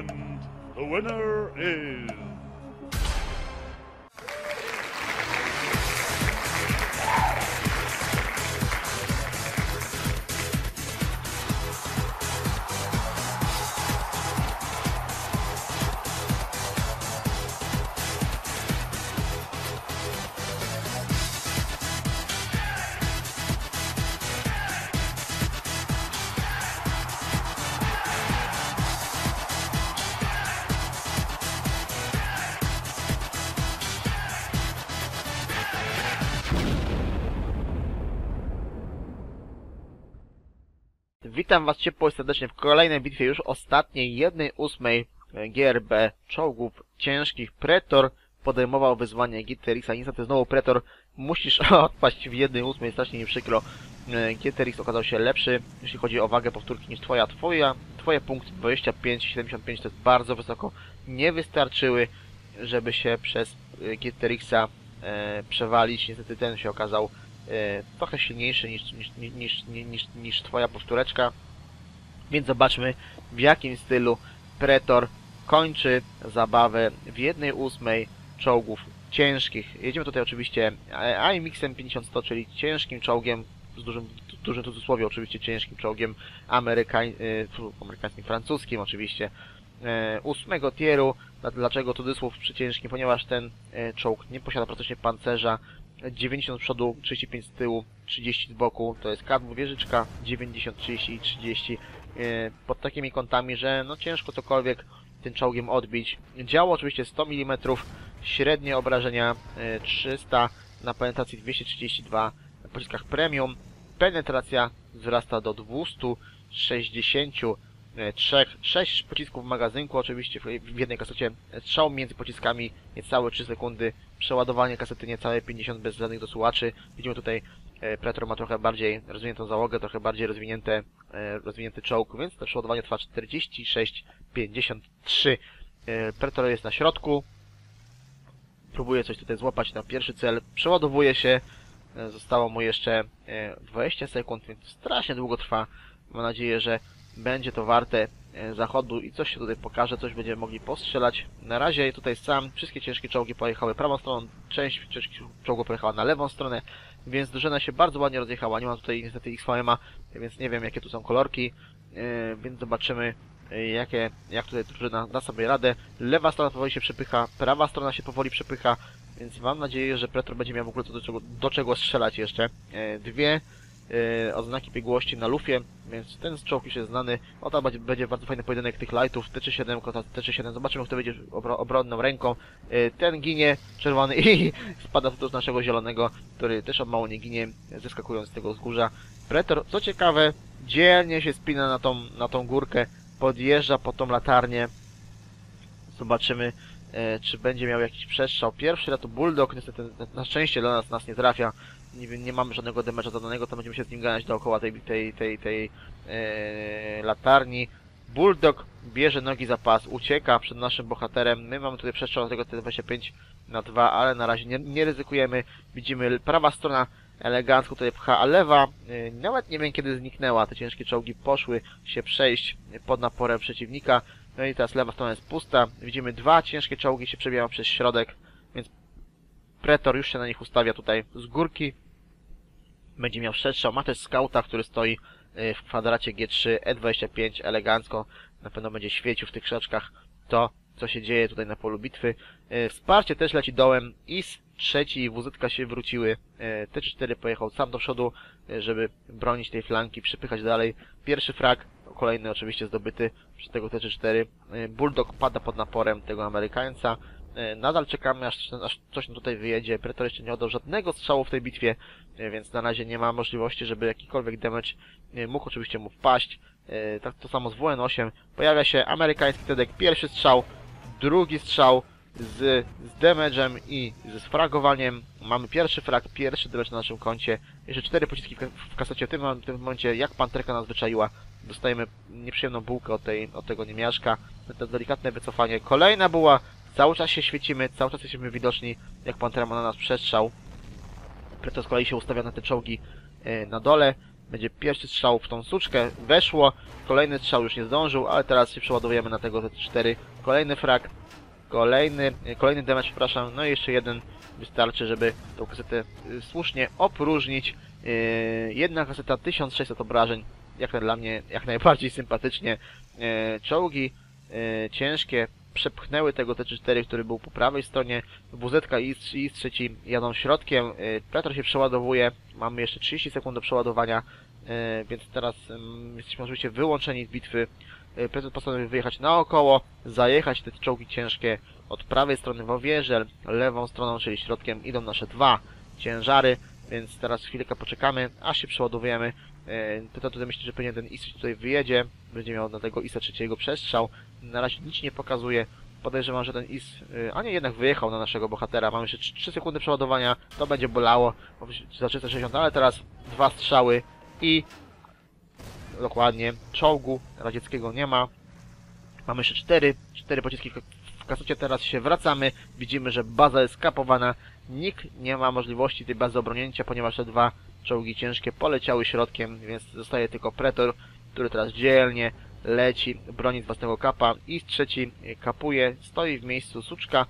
And the winner is. Witam Was ciepło i serdecznie w kolejnej bitwie, już ostatniej, jednej ósmej e, GRB czołgów ciężkich. Pretor podejmował wyzwanie Gitterixa. Niestety znowu Pretor musisz odpaść w jednej ósmej, strasznie mi przykro. E, Gitterix okazał się lepszy, jeśli chodzi o wagę powtórki niż Twoja. Twoja, twoje punkty 25-75 to jest bardzo wysoko. Nie wystarczyły, żeby się przez e, Gitterixa e, przewalić. Niestety ten się okazał trochę silniejszy niż, niż, niż, niż, niż, twoja powtóreczka. Więc zobaczmy w jakim stylu Pretor kończy zabawę w jednej ósmej czołgów ciężkich. Jedziemy tutaj oczywiście IMX-em 5100, czyli ciężkim czołgiem, z dużym, dużym cudzysłowie oczywiście ciężkim czołgiem amerykań, e, amerykańskim, francuskim oczywiście e, ósmego tieru. Dla- Dlaczego cudzysłów przy ciężkim? Ponieważ ten e, czołg nie posiada praktycznie pancerza, 90 z przodu, 35 z tyłu, 30 z boku, to jest K2 wieżyczka, 90, 30 i 30 e, pod takimi kątami, że no ciężko cokolwiek tym czołgiem odbić. Działo oczywiście 100 mm, średnie obrażenia e, 300, na penetracji 232 na pociskach premium, penetracja wzrasta do 263, 6 pocisków w magazynku oczywiście w jednej kasecie, strzał między pociskami niecałe 3 sekundy, przeładowanie kasety niecałe 50 bez żadnych dosuwaczy. Widzimy tutaj e, Pretor ma trochę bardziej rozwiniętą załogę, trochę bardziej rozwinięte, e, rozwinięty czołg, więc to przeładowanie trwa 46-53. E, Pretor jest na środku, próbuje coś tutaj złapać na pierwszy cel, przeładowuje się, e, zostało mu jeszcze e, 20 sekund, więc strasznie długo trwa. Mam nadzieję, że będzie to warte e, zachodu i coś się tutaj pokaże, coś będziemy mogli postrzelać. Na razie tutaj sam, wszystkie ciężkie czołgi pojechały prawą stroną, część ciężkich czołgów pojechała na lewą stronę, więc drużyna się bardzo ładnie rozjechała. Nie ma tutaj niestety XVM-a, więc nie wiem jakie tu są kolorki, e, więc zobaczymy e, jakie, jak tutaj drużyna da sobie radę. Lewa strona powoli się przepycha, prawa strona się powoli przepycha, więc mam nadzieję, że Pretor będzie miał w ogóle do czego, do czego strzelać jeszcze. Dwie e, odznaki biegłości na lufie, więc ten czołg już jest znany. O tam będzie, bardzo fajny pojedynek tych lightów, T37 kontra T37. Zobaczymy, kto będzie obro, obronną ręką. E, Ten ginie, czerwony i spada z naszego zielonego, który też o mało nie ginie, zeskakując z tego wzgórza. Pretor, co ciekawe, dzielnie się spina na tą, na tą górkę, podjeżdża po tą latarnię. Zobaczymy, e, czy będzie miał jakiś przestrzał. Pierwszy to Bulldog, niestety na szczęście dla nas, nas nie trafia. Nie, wiem, nie mamy żadnego damage'a zadanego, to będziemy się z nim ganiać dookoła tej, tej, tej, tej e, latarni. Bulldog bierze nogi za pas, ucieka przed naszym bohaterem. My mamy tutaj przestrzał tego T25 na 2, ale na razie nie, nie ryzykujemy. Widzimy prawa strona elegancko tutaj pcha, a lewa e, nawet nie wiem kiedy zniknęła. Te ciężkie czołgi poszły się przejść pod naporem przeciwnika. No i teraz lewa strona jest pusta. Widzimy dwa ciężkie czołgi się przebijają przez środek, Pretor już się na nich ustawia tutaj z górki. Będzie miał. Ma też skauta, który stoi y, w kwadracie G3 E25 elegancko. Na pewno będzie świecił w tych krzaczkach to, co się dzieje tutaj na polu bitwy. Y, Wsparcie też leci dołem. IS trzeci i WZ się wróciły. Y, T4 pojechał sam do przodu, żeby bronić tej flanki, przypychać dalej. Pierwszy frag, kolejny oczywiście zdobyty przez tego T4. Y, Bulldog pada pod naporem tego Amerykańca. E, Nadal czekamy, aż, aż coś nam tutaj wyjedzie. Pretor jeszcze nie oddał żadnego strzału w tej bitwie, e, więc na razie nie ma możliwości, żeby jakikolwiek damage e, mógł oczywiście mu wpaść. Tak to samo z WN8. Pojawia się amerykański Tedek, pierwszy strzał, drugi strzał z, z damage'em i ze sfragowaniem. Mamy pierwszy frag, pierwszy damage na naszym koncie. Jeszcze cztery pociski w kasecie. W tym, w tym momencie, jak panterka nas wyczaiła, dostajemy nieprzyjemną bułkę od, tej, od tego niemiaszka. To delikatne wycofanie. Kolejna buła. Cały czas się świecimy, cały czas jesteśmy widoczni, jak pantera ma na nas przestrzał. Preto z kolei się ustawia na te czołgi e, na dole. Będzie pierwszy strzał w tą suczkę. Weszło. Kolejny strzał już nie zdążył, ale teraz się przeładowujemy na tego T4. Kolejny frag. Kolejny, e, kolejny damage, przepraszam. No i jeszcze jeden wystarczy, żeby tą kasetę e, słusznie opróżnić. E, Jedna kaseta 1600 obrażeń. Jak dla mnie, jak najbardziej sympatycznie. E, Czołgi ciężkie przepchnęły tego T4, który był po prawej stronie. WZ i IS-3 jadą środkiem. E, Pretor się przeładowuje. Mamy jeszcze 30 sekund do przeładowania, e, więc teraz jesteśmy oczywiście wyłączeni z bitwy. E, Pretor postanowił wyjechać naokoło, zajechać te czołgi ciężkie od prawej strony w Owierzel, lewą stroną, czyli środkiem idą nasze dwa ciężary, więc teraz chwilkę poczekamy, aż się przeładowujemy. E, Pretor tutaj myśli, że pewnie ten IS tutaj wyjedzie, będzie miał na tego ISa trzeciego przestrzał. Na razie nic nie pokazuje. Podejrzewam, że ten IS, y, a nie jednak wyjechał na naszego bohatera. Mamy jeszcze 3 sekundy przeładowania, to będzie bolało bo za 360, ale teraz dwa strzały i dokładnie czołgu radzieckiego nie ma. Mamy jeszcze 4, 4 pociski w kasecie, teraz się wracamy. Widzimy, że baza jest kapowana. Nikt nie ma możliwości tej bazy obronięcia, ponieważ te dwa czołgi ciężkie poleciały środkiem, więc zostaje tylko Pretor, który teraz dzielnie leci, broni z własnego kapa i trzeci kapuje, stoi w miejscu suczka,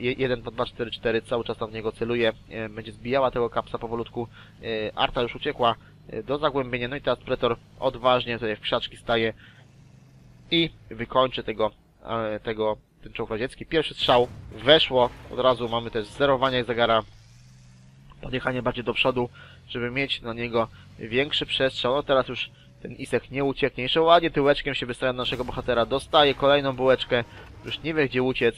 1, 2, 2, 4, 4, cały czas tam w niego celuje, y, będzie zbijała tego kapsa powolutku, Y, Arta już uciekła y, do zagłębienia, no i teraz Pretor odważnie tutaj w krzaczki staje i wykończy tego, tego, ten czołg radziecki. Pierwszy strzał weszło, od razu mamy też zerowanie zegara, podjechanie bardziej do przodu, żeby mieć na niego większy przestrzał, no teraz już ten Isek nie ucieknie. Jeszcze ładnie tyłeczkiem się wystawia na naszego bohatera. Dostaje kolejną bułeczkę. Już nie wie gdzie uciec.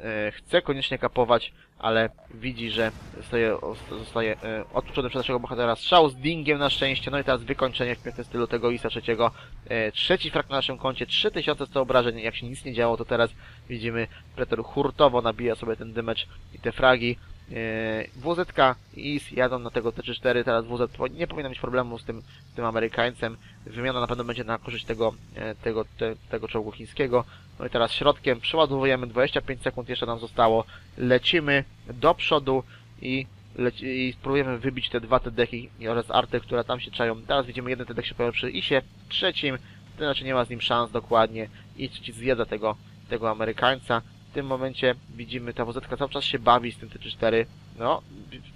E, chce koniecznie kapować, ale widzi, że zostaje, zostaje e, przez naszego bohatera. Strzał z dingiem na szczęście. No i teraz wykończenie w pięknym stylu tego Isa trzeciego. E, trzeci frak na naszym koncie. 3100 obrażeń. Jak się nic nie działo, to teraz widzimy Pretor hurtowo nabija sobie ten dymecz i te fragi. E, WZ i jadą na tego T4, teraz WZ nie powinno mieć problemu z tym, z tym Amerykańcem. Wymiana na pewno będzie na korzyść tego, e, tego, te, tego czołgu chińskiego. No i teraz środkiem przeładowujemy, 25 sekund jeszcze nam zostało. Lecimy do przodu i, leci, i spróbujemy wybić te dwa TDeki oraz arty, które tam się czają. Teraz widzimy jeden TDek się pojawia przy ISie, trzecim, to znaczy nie ma z nim szans dokładnie i trzeci zjada tego, tego Amerykańca. Tym momencie widzimy, ta WZ cały czas się bawi z tym T4. No,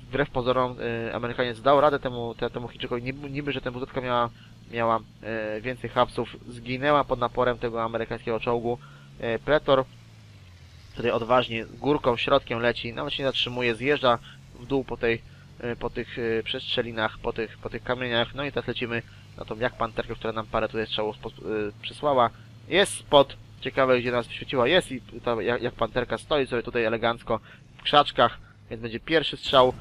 wbrew pozorom y, Amerykaniec dał radę temu, te, temu Chińczykowi. Niby, niby, że ta WZ miała, miała y, więcej hapsów, zginęła pod naporem tego amerykańskiego czołgu. Y, Pretor tutaj odważnie górką, środkiem leci, nawet się nie zatrzymuje, zjeżdża w dół po tej, y, po tych y, przestrzelinach, po tych, po tych kamieniach. No i teraz lecimy na tą jak panterkę, która nam parę tutaj strzałów przysłała. Jest spot, ciekawe gdzie nas wyświeciła, jest i ta jak, jak panterka stoi sobie tutaj elegancko w krzaczkach, więc będzie pierwszy strzał,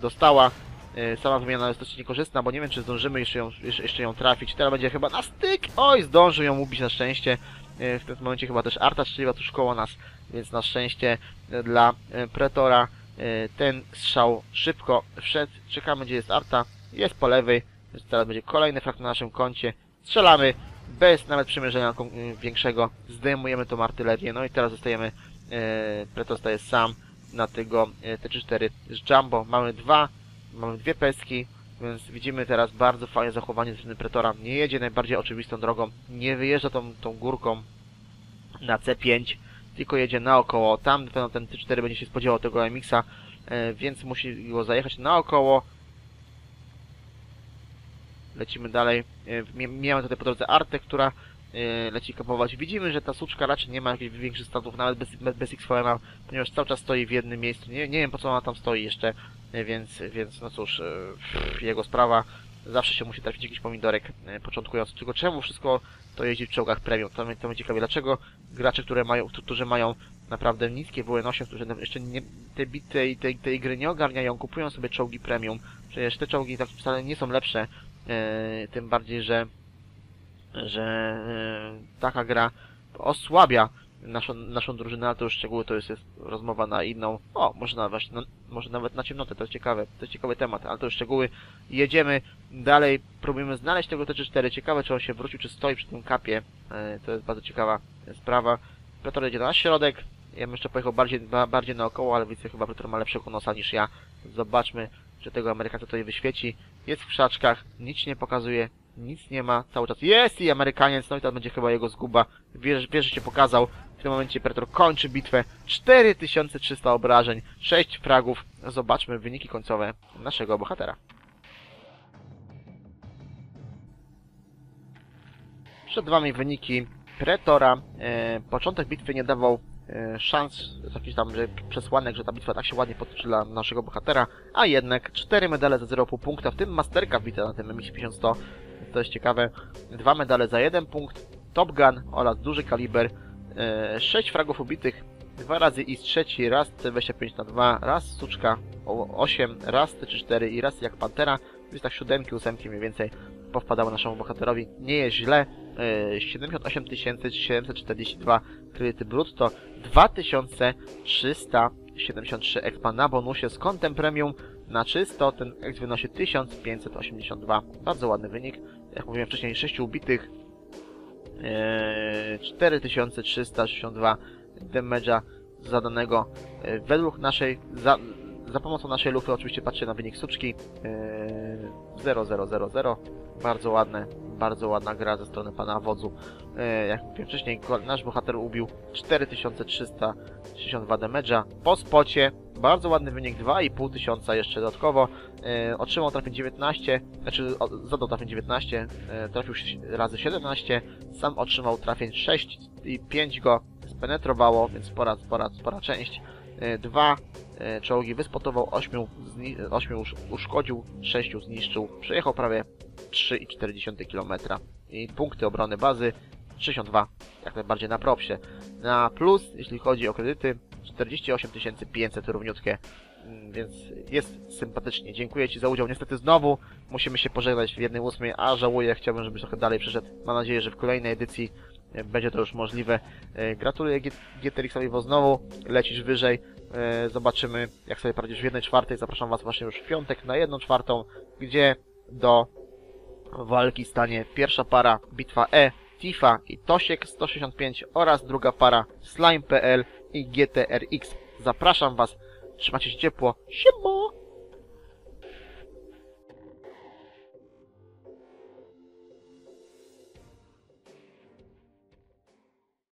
dostała. Y, Sama wymiana jest dosyć niekorzystna, bo nie wiem czy zdążymy jeszcze ją, jeszcze, ją trafić. Teraz będzie chyba na styk! Oj, zdążył ją ubić na szczęście. Y, W tym momencie chyba też Arta strzeliła tuż koło nas, więc na szczęście y, dla Pretora ten strzał szybko wszedł. Czekamy gdzie jest Arta. Jest po lewej, więc teraz będzie kolejny frag na naszym koncie. Strzelamy bez nawet przymierzenia y, większego. Zdejmujemy tą artylerię. No i teraz zostajemy, Pretor staje sam na tego y, T4 z Jumbo. Mamy dwa, mamy dwie pestki, więc widzimy teraz bardzo fajne zachowanie ze strony Pretora. Nie jedzie najbardziej oczywistą drogą, nie wyjeżdża tą, tą górką na C5, tylko jedzie naokoło. Tam na pewno ten T4 będzie się spodziewał tego MX-a, e, więc musi go zajechać naokoło. Lecimy dalej. E, Miałem tutaj po drodze Artę, która e, leci kapować. Widzimy, że ta suczka raczej nie ma jakichś większych statów, nawet bez, bez, bez ponieważ cały czas stoi w jednym miejscu. Nie, nie wiem po co ona tam stoi jeszcze, e, więc, więc no cóż, jego sprawa. Zawsze się musi trafić jakiś pomidorek początkujący. Tylko czemu wszystko to jeździ w czołgach premium? To to mnie ciekawi, dlaczego gracze, które mają, którzy mają naprawdę niskie WN8, którzy jeszcze nie, tej, tej, tej, tej gry nie ogarniają, kupują sobie czołgi premium. Przecież te czołgi tak wcale nie są lepsze, tym bardziej, że, że e, taka gra osłabia naszą, naszą drużynę, ale to już szczegóły to jest, jest rozmowa na inną. O, może nawet, no, może nawet na ciemnotę, to jest ciekawe, to jest ciekawy temat, ale to już szczegóły. Jedziemy dalej, próbujemy znaleźć tego T4. Ciekawe, czy on się wrócił, czy stoi przy tym kapie. E, to jest bardzo ciekawa sprawa. Pretor jedzie na środek. Ja bym jeszcze pojechał bardziej, ba, bardziej naokoło, ale widzę chyba Pretor ma lepszego nosa niż ja. Zobaczmy, czy tego Amerykanca tutaj wyświeci. Jest w krzaczkach, nic nie pokazuje, nic nie ma, cały czas jest i Amerykaniec, no i to będzie chyba jego zguba. Wiesz, wiesz że się pokazał. W tym momencie Pretor kończy bitwę. 4300 obrażeń, 6 fragów. Zobaczmy wyniki końcowe naszego bohatera. Przed wami wyniki Pretora. E, początek bitwy nie dawał szans, jakiś tam że przesłanek, że ta bitwa tak się ładnie potoczy dla naszego bohatera, a jednak 4 medale za 0,5 punkta, w tym masterka wbita na tym MX-1100, to jest ciekawe, 2 medale za 1 punkt, Top Gun oraz duży kaliber, e, 6 fragów ubitych, 2 razy i trzeci, raz T25 na 2, raz Suczka o 8, raz T34 i raz jak Pantera, więc tak siódemki, ósemki mniej więcej powpadały naszemu bohaterowi. Nie jest źle, e, 78 742 kredyty brutto, 2373 expa na bonusie z kontem premium na czysto, ten exp wynosi 1582. Bardzo ładny wynik. Jak mówiłem wcześniej, 6 ubitych, e, 4362 damage'a zadanego e, według naszej, za, za pomocą naszej lufy oczywiście patrzę na wynik suczki. E, 0000 bardzo ładne, bardzo ładna gra ze strony pana wodzu. E, jak mówiłem wcześniej, nasz bohater ubił 4362 damage'a. Po spocie, bardzo ładny wynik 2,5 tysiąca jeszcze dodatkowo. E, otrzymał trafień 19 znaczy zadał trafień 19 e, trafił razy 17 sam otrzymał trafień 6 i 5 go spenetrowało, więc spora, spora, spora część. E, Dwa e, czołgi wyspotował, 8, zni 8 usz uszkodził, 6 zniszczył. Przejechał prawie 3,4 km. I punkty obrony bazy 62, jak najbardziej na propsie. Na plus, jeśli chodzi o kredyty, 48 500 równiutkie. Mm, Więc jest sympatycznie. Dziękuję Ci za udział. Niestety znowu musimy się pożegnać w jednej ósmej, a żałuję, chciałbym, żebyś trochę dalej przyszedł. Mam nadzieję, że w kolejnej edycji będzie to już możliwe. E, Gratuluję G- GTRX-owi, bo znowu lecisz wyżej. E, Zobaczymy, jak sobie poradzisz w jednej czwartej. Zapraszam Was właśnie już w piątek na jedną czwartą, gdzie do walki stanie pierwsza para Bitwa E, Tifa i Tosiek 165 oraz druga para Slime.pl i GTRX. Zapraszam Was, trzymajcie się ciepło, siema!